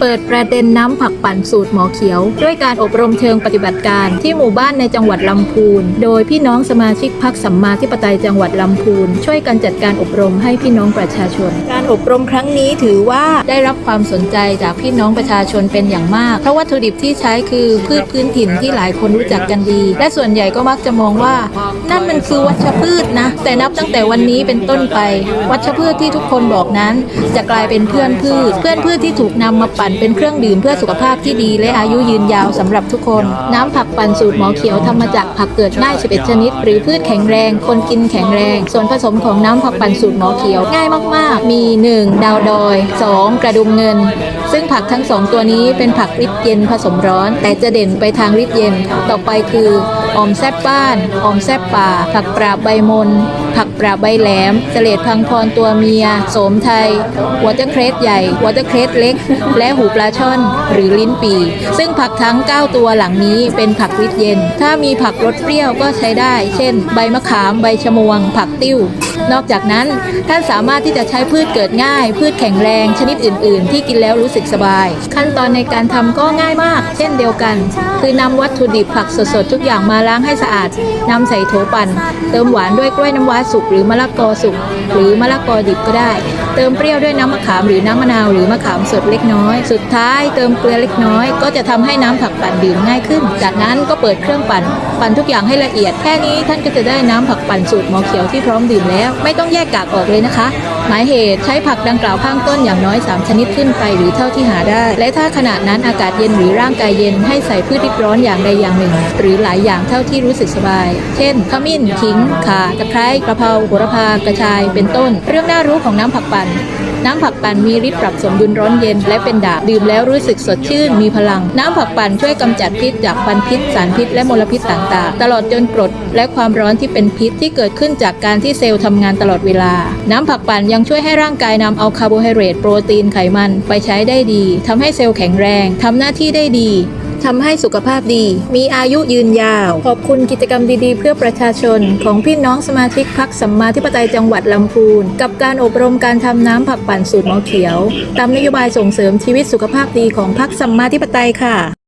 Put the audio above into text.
เปิดประเด็นน้ำผักปั่นสูตรหมอเขียว ด้วยการอบรมเชิงปฏิบัติการที่หมู่บ้านในจังหวัดลำพูน โดยพี่น้องสมาชิกพักสัมมาธิปไตยจังหวัดลำพูน ช่วยกันจัดการอบรมให้พี่น้องประชาชน การอบรมครั้งนี้ถือว่าได้รับความสนใจจากพี่น้องประชาชนเป็นอย่างมาก เพราะวัตถุดิบที่ใช้คือพืชพื้นถิ่นที่หลายคนรู้จักกันดี และส่วนใหญ่ก็มักจะมองว่า นั่นมันคือวัชพืชนะ แต่นับตั้งแต่วันนี้เป็นต้นไป วัชพืชที่ทุกคนบอกนั้น จะกลายเป็นเพื่อนพืช เพื่อนพืชที่ถูกนำมาปั่นเป็นเครื่องดื่มเพื่อสุขภาพที่ดีและอายุยืนยาวสำหรับทุกคน น้ำผักปั่นสูตรหมอเขียวทำมาจากผักเกิดง่าย 11 ชนิด หรือพืชแข็งแรง คนกินแข็งแรง ส่วนผสมของน้ำผักปั่นสูตรหมอเขียวง่ายมาก ๆ มี 1. ดาวดอย 2. กระดุมเงิน ซึ่งผักทั้งสองตัวนี้เป็นผักริดเย็นผสมร้อน แต่จะเด่นไปทางริดเย็น ต่อไปคือ ออมแซบบ้านออมแซบป่า ผักปราบใบมน ผักปราบใบแหลมเสลดพังพรตัวเมีย โสมไทย วอเตอร์เครสใหญ่ วอเตอร์เครสเล็ก และหูปลาช่อน หรือลิ้นปี ซึ่งผักทั้ง 9 ตัวหลังนี้เป็นผักริดเย็น ถ้ามีผักรสเปรี้ยวก็ใช้ได้ เช่น ใบมะขาม ใบชะมวง ผักติ้วนอกจากนั้นท่านสามารถที่จะใช้พืชเกิดง่าย พืชแข็งแรงชนิดอื่น ๆ ที่กินแล้วรู้สึกสบาย ขั้นตอนในการทำก็ง่ายมาก เช่นเดียวกัน คือนำวัตถุดิบผักสดๆ ทุกอย่างมาล้างให้สะอาดนำใส่โถปั่น เติมหวานด้วยกล้วยน้ำว้าสุกหรือมะละกอสุกหรือมะละกอดิบก็ได้ เติมเปรี้ยวด้วยน้ำมะขามหรือน้ำมะนาวหรือมะขามสดเล็กน้อย สุดท้ายเติมเกลือเล็กน้อย ก็จะทำให้น้ำผักปั่นดื่มง่ายขึ้น จากนั้นก็เปิดเครื่องปั่น ปั่นทุกอย่างให้ละเอียด แค่นี้ท่านก็จะได้น้ำผักปั่นสูตรหมอเขียวที่พร้อมดื่มแล้ว ไม่ต้องแยกกากออกเลยนะคะ หมายเหตุใช้ผักดังกล่าวข้างต้นอย่างน้อย 3 ชนิดขึ้นไปหรือเท่าที่หาได้ และถ้าขณะนั้นอากาศเย็นหรือร่างกายเย็นให้ใส่พืชริดร้อนอย่างใดอย่างหนึ่ง หรือหลายอย่างเท่าที่รู้สึกสบาย เช่น ขมิ้นขิงข่าตะไคร้กระเพราโหระพากระชายเป็นต้น เรื่องน่ารู้ของน้ำผักปั่นน้ำผักปั่นมีฤทธิ์ปรับสมดุลร้อนเย็นและเป็นดาบดื่มแล้วรู้สึกสดชื่นมีพลัง น้ำผักปั่นช่วยกำจัดพิษจากควันพิษ สารพิษและมลพิษต่างๆ ตลอดจนกรดและความร้อนที่เป็นพิษที่เกิดขึ้นจากการที่เซลล์ทำงานตลอดเวลา น้ำผักปั่นยังช่วยให้ร่างกายนำเอาคาร์โบไฮเดรตโปรตีนไขมันไปใช้ได้ดีทำให้เซลล์แข็งแรงทำหน้าที่ได้ดี ทำให้สุขภาพดี มีอายุยืนยาว ขอบคุณกิจกรรมดีๆ เพื่อประชาชน ของพี่น้องสมาชิกพักสัมมาธิปไตยจังหวัดลำพูน กับการอบรมการทำน้ำผักปั่นสูตรหมอเขียว ตามนโยบายส่งเสริมชีวิตสุขภาพดีของพักสัมมาธิปไตยค่ะ